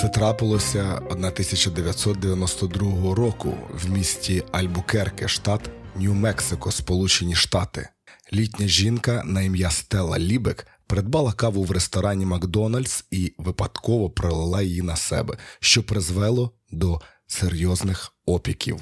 Це трапилося 1992 року в місті Альбукерке, штат Нью-Мексико, Сполучені Штати. Літня жінка на ім'я Стелла Лібек придбала каву в ресторані Макдональдс і випадково пролила її на себе, що призвело до серйозних опіків.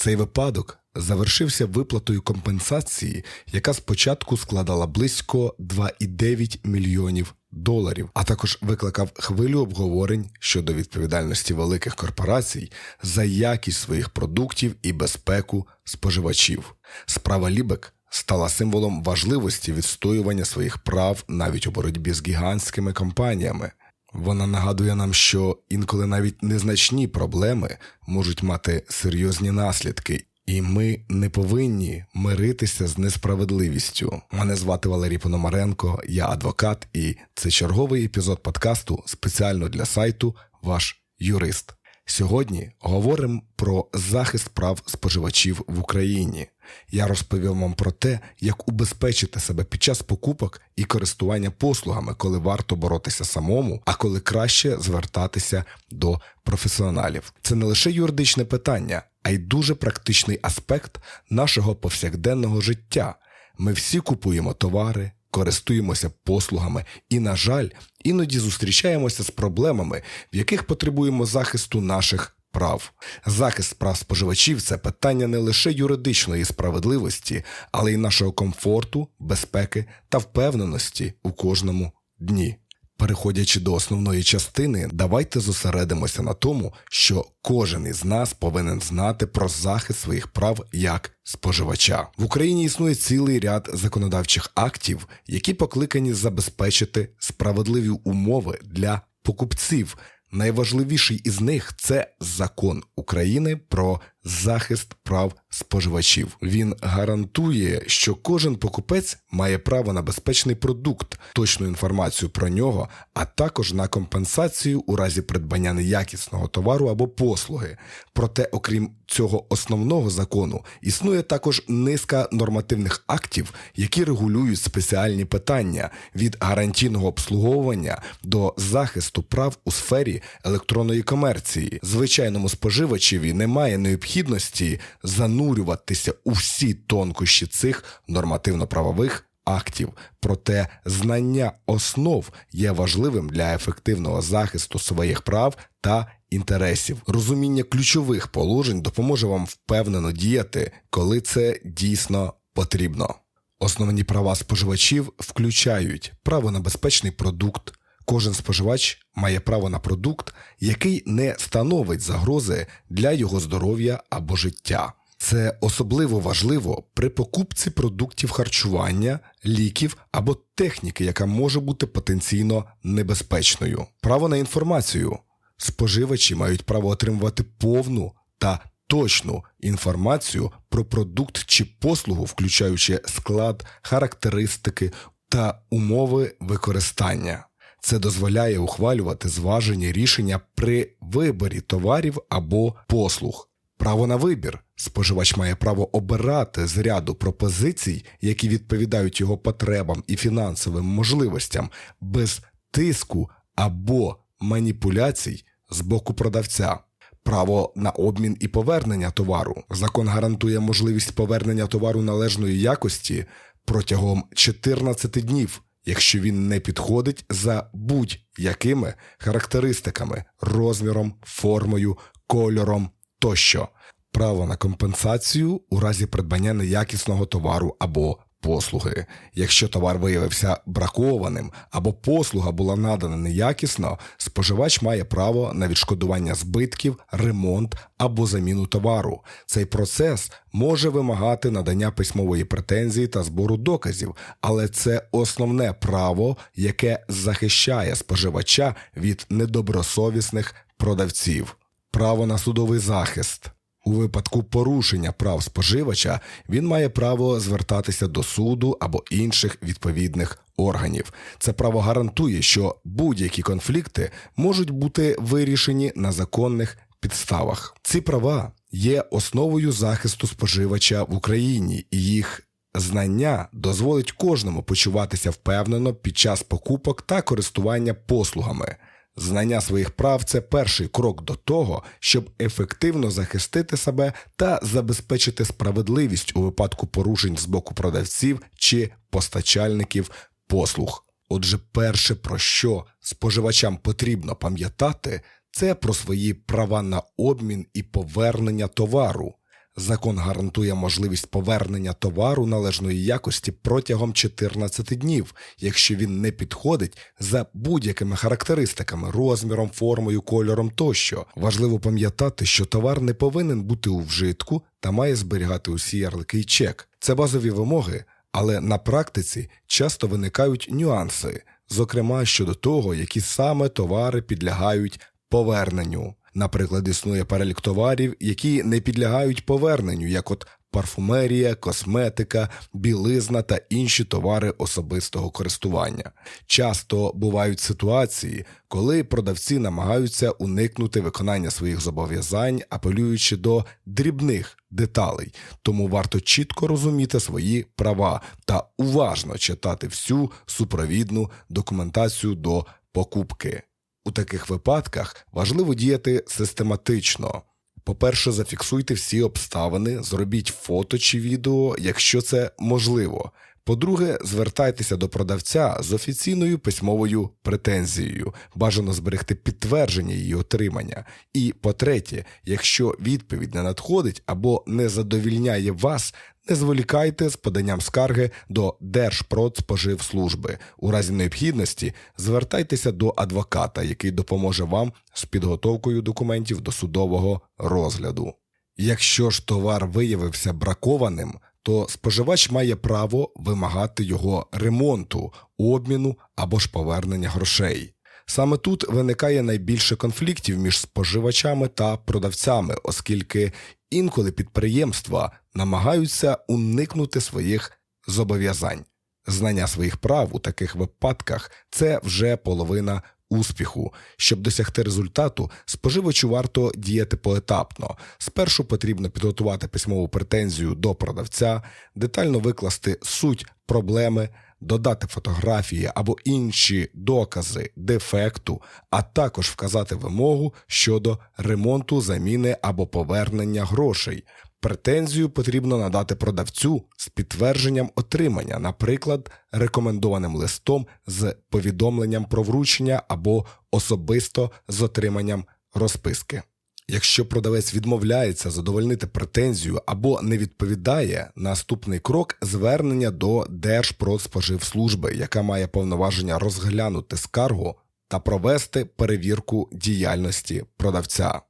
Цей випадок завершився виплатою компенсації, яка спочатку складала близько 2,9 мільйонів доларів, а також викликав хвилю обговорень щодо відповідальності великих корпорацій за якість своїх продуктів і безпеку споживачів. Справа Лібек стала символом важливості відстоювання своїх прав навіть у боротьбі з гігантськими компаніями. Вона нагадує нам, що інколи навіть незначні проблеми можуть мати серйозні наслідки, і ми не повинні миритися з несправедливістю. Мене звати Валерій Пономаренко, я адвокат, і це черговий епізод подкасту спеціально для сайту Ваш юрист. Сьогодні говоримо про захист прав споживачів в Україні. Я розповім вам про те, як убезпечити себе під час покупок і користування послугами, коли варто боротися самому, а коли краще звертатися до професіоналів. Це не лише юридичне питання, а й дуже практичний аспект нашого повсякденного життя. Ми всі купуємо товари, користуємося послугами і, на жаль, іноді зустрічаємося з проблемами, в яких потребуємо захисту наших прав. Захист прав споживачів це питання не лише юридичної справедливості, але й нашого комфорту, безпеки та впевненості у кожному дні. Переходячи до основної частини, давайте зосередимося на тому, що кожен із нас повинен знати про захист своїх прав як споживача. В Україні існує цілий ряд законодавчих актів, які покликані забезпечити справедливі умови для покупців. Найважливіший із них це закон України про захист прав споживачів. Він гарантує, що кожен покупець має право на безпечний продукт, точну інформацію про нього, а також на компенсацію у разі придбання неякісного товару або послуги. Проте, окрім цього основного закону, існує також низка нормативних актів, які регулюють спеціальні питання від гарантійного обслуговування до захисту прав у сфері електронної комерції. Звичайному споживачеві немає необхідності занурюватися у всі тонкощі цих нормативно-правових актів. Проте знання основ є важливим для ефективного захисту своїх прав та інтересів. Розуміння ключових положень допоможе вам впевнено діяти, коли це дійсно потрібно. Основні права споживачів включають право на безпечний продукт. Кожен споживач має право на продукт, який не становить загрози для його здоров'я або життя. Це особливо важливо при покупці продуктів харчування, ліків або техніки, яка може бути потенційно небезпечною. Право на інформацію. Споживачі мають право отримувати повну та точну інформацію про продукт чи послугу, включаючи склад, характеристики та умови використання. Це дозволяє ухвалювати зважені рішення при виборі товарів або послуг. Право на вибір. Споживач має право обирати з ряду пропозицій, які відповідають його потребам і фінансовим можливостям, без тиску або маніпуляцій з боку продавця. Право на обмін і повернення товару. Закон гарантує можливість повернення товару належної якості протягом 14 днів якщо він не підходить за будь-якими характеристиками, розміром, формою, кольором тощо, право на компенсацію у разі придбання неякісного товару або послуги. Якщо товар виявився бракованим або послуга була надана неякісно, споживач має право на відшкодування збитків, ремонт або заміну товару. Цей процес може вимагати надання письмової претензії та збору доказів, але це основне право, яке захищає споживача від недобросовісних продавців. Право на судовий захист. У випадку порушення прав споживача він має право звертатися до суду або інших відповідних органів. Це право гарантує, що будь-які конфлікти можуть бути вирішені на законних підставах. Ці права є основою захисту споживача в Україні, і їх Знання дозволить кожному почуватися впевнено під час покупок та користування послугами. Знання своїх прав це перший крок до того, щоб ефективно захистити себе та забезпечити справедливість у випадку порушень з боку продавців чи постачальників послуг. Отже, перше, про що споживачам потрібно пам'ятати, це про свої права на обмін і повернення товару. Закон гарантує можливість повернення товару належної якості протягом 14 днів, якщо він не підходить за будь-якими характеристиками, розміром, формою, кольором тощо. Важливо пам'ятати, що товар не повинен бути у вжитку та має зберігати усі ярлики і чек. Це базові вимоги, але на практиці часто виникають нюанси, зокрема щодо того, які саме товари підлягають поверненню. Наприклад, існує перелік товарів, які не підлягають поверненню, як от парфумерія, косметика, білизна та інші товари особистого користування. Часто бувають ситуації, коли продавці намагаються уникнути виконання своїх зобов'язань, апелюючи до дрібних деталей, тому варто чітко розуміти свої права та уважно читати всю супровідну документацію до покупки. У таких випадках важливо діяти систематично. По-перше, зафіксуйте всі обставини, зробіть фото чи відео, якщо це можливо. По-друге, звертайтеся до продавця з офіційною письмовою претензією, бажано зберегти підтвердження її отримання. І по-третє, якщо відповідь не надходить або не задовільняє вас, не зволікайте з поданням скарги до Держпродспоживслужби. У разі необхідності звертайтеся до адвоката, який допоможе вам з підготовкою документів до судового розгляду. Якщо ж товар виявився бракованим, то споживач має право вимагати його ремонту, обміну або ж повернення грошей. Саме тут виникає найбільше конфліктів між споживачами та продавцями, оскільки інколи підприємства намагаються уникнути своїх зобов'язань. Знання своїх прав у таких випадках це вже половина успіху. Щоб досягти результату, споживачу варто діяти поетапно. Спершу потрібно підготувати письмову претензію до продавця, детально викласти суть проблеми, додати фотографії або інші докази дефекту, а також вказати вимогу щодо ремонту, заміни або повернення грошей. Претензію потрібно надати продавцю з підтвердженням отримання, наприклад, рекомендованим листом з повідомленням про вручення або особисто з отриманням розписки. Якщо продавець відмовляється задовольнити претензію або не відповідає, наступний крок звернення до Держпродспоживслужби, яка має повноваження розглянути скаргу та провести перевірку діяльності продавця.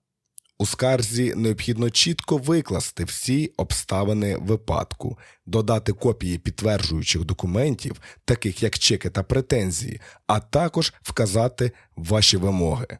У скарзі необхідно чітко викласти всі обставини випадку, додати копії підтверджуючих документів, таких як чеки та претензії, а також вказати ваші вимоги.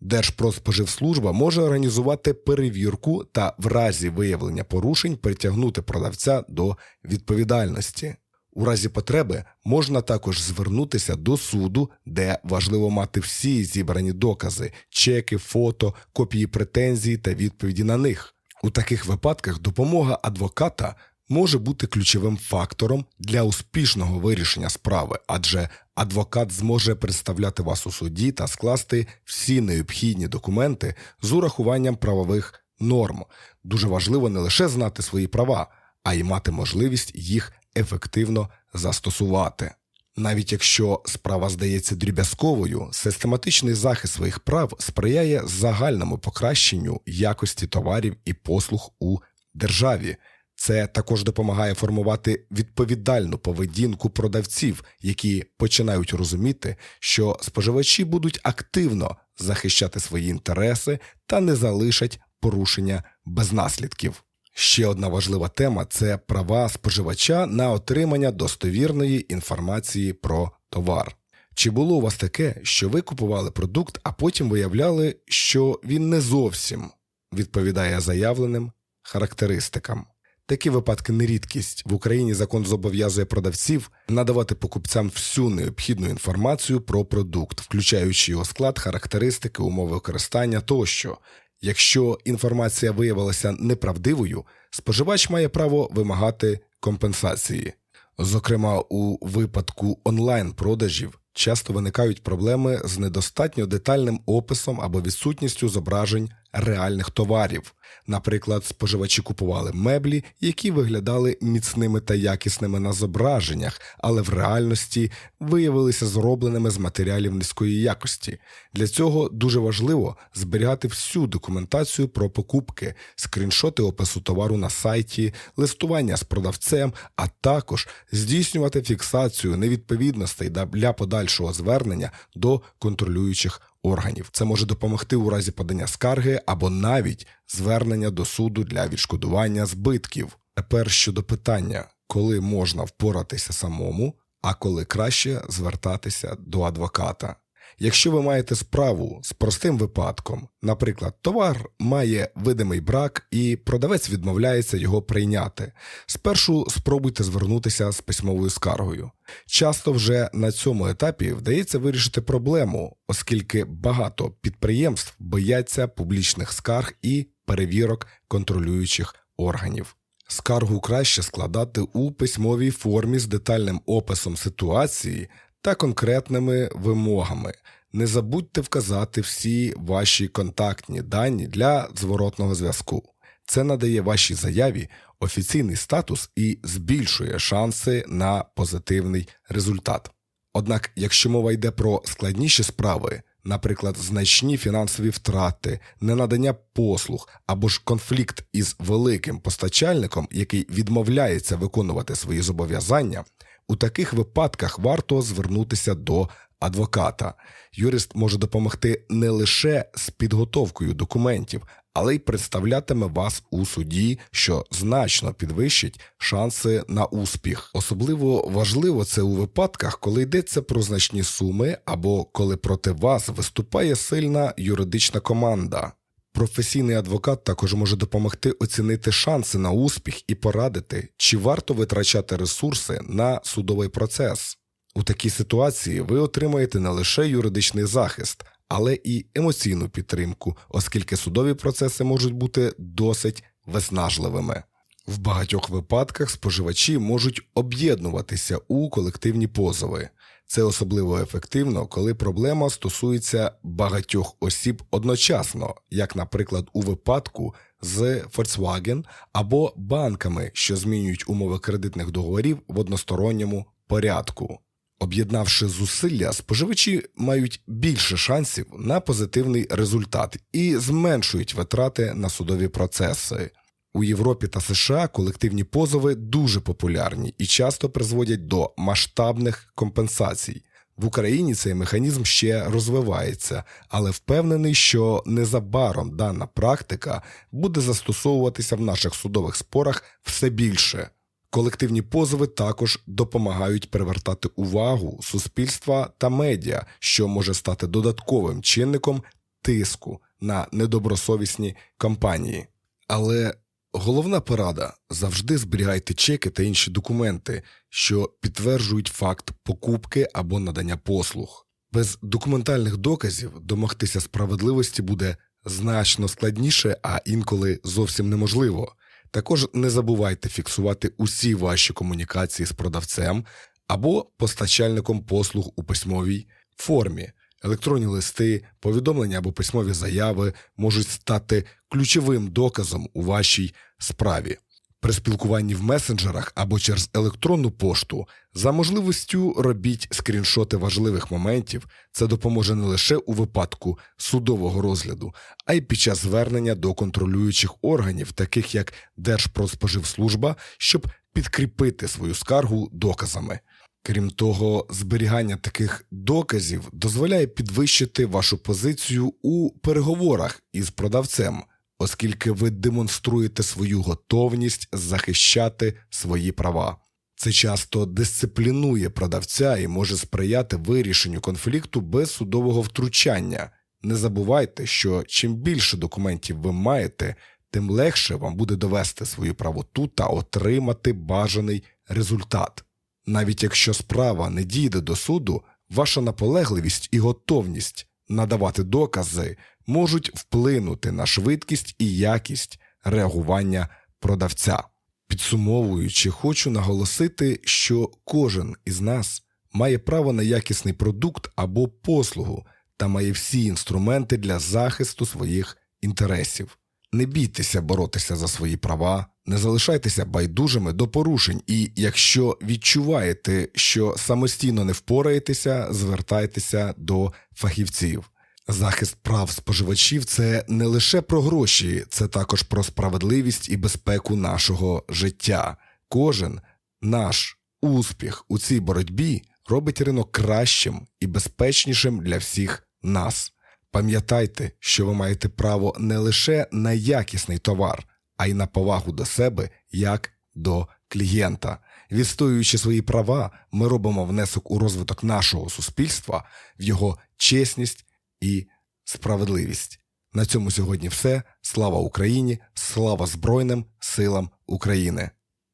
Держпродспоживслужба може організувати перевірку та в разі виявлення порушень притягнути продавця до відповідальності. У разі потреби можна також звернутися до суду, де важливо мати всі зібрані докази, чеки, фото, копії претензій та відповіді на них. У таких випадках допомога адвоката може бути ключовим фактором для успішного вирішення справи, адже адвокат зможе представляти вас у суді та скласти всі необхідні документи з урахуванням правових норм. Дуже важливо не лише знати свої права, а й мати можливість їх ефективно застосувати. Навіть якщо справа здається дріб'язковою, систематичний захист своїх прав сприяє загальному покращенню якості товарів і послуг у державі. Це також допомагає формувати відповідальну поведінку продавців, які починають розуміти, що споживачі будуть активно захищати свої інтереси та не залишать порушення без наслідків. Ще одна важлива тема це права споживача на отримання достовірної інформації про товар. Чи було у вас таке, що ви купували продукт, а потім виявляли, що він не зовсім відповідає заявленим характеристикам? Такі випадки не рідкість. В Україні закон зобов'язує продавців надавати покупцям всю необхідну інформацію про продукт, включаючи його склад, характеристики, умови використання тощо. Якщо інформація виявилася неправдивою, споживач має право вимагати компенсації. Зокрема, у випадку онлайн-продажів часто виникають проблеми з недостатньо детальним описом або відсутністю зображень реальних товарів. Наприклад, споживачі купували меблі, які виглядали міцними та якісними на зображеннях, але в реальності виявилися зробленими з матеріалів низької якості. Для цього дуже важливо зберігати всю документацію про покупки, скріншоти опису товару на сайті, листування з продавцем, а також здійснювати фіксацію невідповідностей для подальшого звернення до контролюючих органів. Це може допомогти у разі подання скарги або навіть звернення до суду для відшкодування збитків. Тепер щодо питання, коли можна впоратися самому, а коли краще звертатися до адвоката. Якщо ви маєте справу з простим випадком, наприклад, товар має видимий брак і продавець відмовляється його прийняти, спершу спробуйте звернутися з письмовою скаргою. Часто вже на цьому етапі вдається вирішити проблему, оскільки багато підприємств бояться публічних скарг і перевірок контролюючих органів. Скаргу краще складати у письмовій формі з детальним описом ситуації та конкретними вимогами. Не забудьте вказати всі ваші контактні дані для зворотного зв'язку. Це надає вашій заяві офіційний статус і збільшує шанси на позитивний результат. Однак, якщо мова йде про складніші справи, наприклад, значні фінансові втрати, ненадання послуг або ж конфлікт із великим постачальником, який відмовляється виконувати свої зобов'язання, у таких випадках варто звернутися до адвоката. Юрист може допомогти не лише з підготовкою документів, але й представлятиме вас у суді, що значно підвищить шанси на успіх. Особливо важливо це у випадках, коли йдеться про значні суми або коли проти вас виступає сильна юридична команда. Професійний адвокат також може допомогти оцінити шанси на успіх і порадити, чи варто витрачати ресурси на судовий процес. У такій ситуації ви отримаєте не лише юридичний захист, але і емоційну підтримку, оскільки судові процеси можуть бути досить виснажливими. В багатьох випадках споживачі можуть об'єднуватися у колективні позови. Це особливо ефективно, коли проблема стосується багатьох осіб одночасно, як, наприклад, у випадку з Volkswagen або банками, що змінюють умови кредитних договорів в односторонньому порядку. Об'єднавши зусилля, споживачі мають більше шансів на позитивний результат і зменшують витрати на судові процеси. У Європі та США колективні позови дуже популярні і часто призводять до масштабних компенсацій. В Україні цей механізм ще розвивається, але впевнений, що незабаром дана практика буде застосовуватися в наших судових спорах все більше. Колективні позови також допомагають привертати увагу суспільства та медіа, що може стати додатковим чинником тиску на недобросовісні компанії. Але головна порада завжди зберігайте чеки та інші документи, що підтверджують факт покупки або надання послуг. Без документальних доказів домогтися справедливості буде значно складніше, а інколи зовсім неможливо. Також не забувайте фіксувати усі ваші комунікації з продавцем або постачальником послуг у письмовій формі. Електронні листи, повідомлення або письмові заяви можуть стати ключовим доказом у вашій справі. При спілкуванні в месенджерах або через електронну пошту за можливістю робіть скріншоти важливих моментів. Це допоможе не лише у випадку судового розгляду, а й під час звернення до контролюючих органів, таких як Держпродспоживслужба, щоб підкріпити свою скаргу доказами. Крім того, зберігання таких доказів дозволяє підвищити вашу позицію у переговорах із продавцем оскільки ви демонструєте свою готовність захищати свої права. Це часто дисциплінує продавця і може сприяти вирішенню конфлікту без судового втручання. Не забувайте, що чим більше документів ви маєте, тим легше вам буде довести свою правоту та отримати бажаний результат. Навіть якщо справа не дійде до суду, ваша наполегливість і готовність надавати докази можуть вплинути на швидкість і якість реагування продавця. Підсумовуючи, хочу наголосити, що кожен із нас має право на якісний продукт або послугу та має всі інструменти для захисту своїх інтересів. Не бійтеся боротися за свої права, не залишайтеся байдужими до порушень, і якщо відчуваєте, що самостійно не впораєтеся, звертайтеся до фахівців. Захист прав споживачів це не лише про гроші, це також про справедливість і безпеку нашого життя. Кожен наш успіх у цій боротьбі робить ринок кращим і безпечнішим для всіх нас. Пам'ятайте, що ви маєте право не лише на якісний товар, а й на повагу до себе як до клієнта. Відстоюючи свої права, ми робимо внесок у розвиток нашого суспільства, в його чесність і справедливість. На цьому сьогодні все. Слава Україні! Слава Збройним силам України!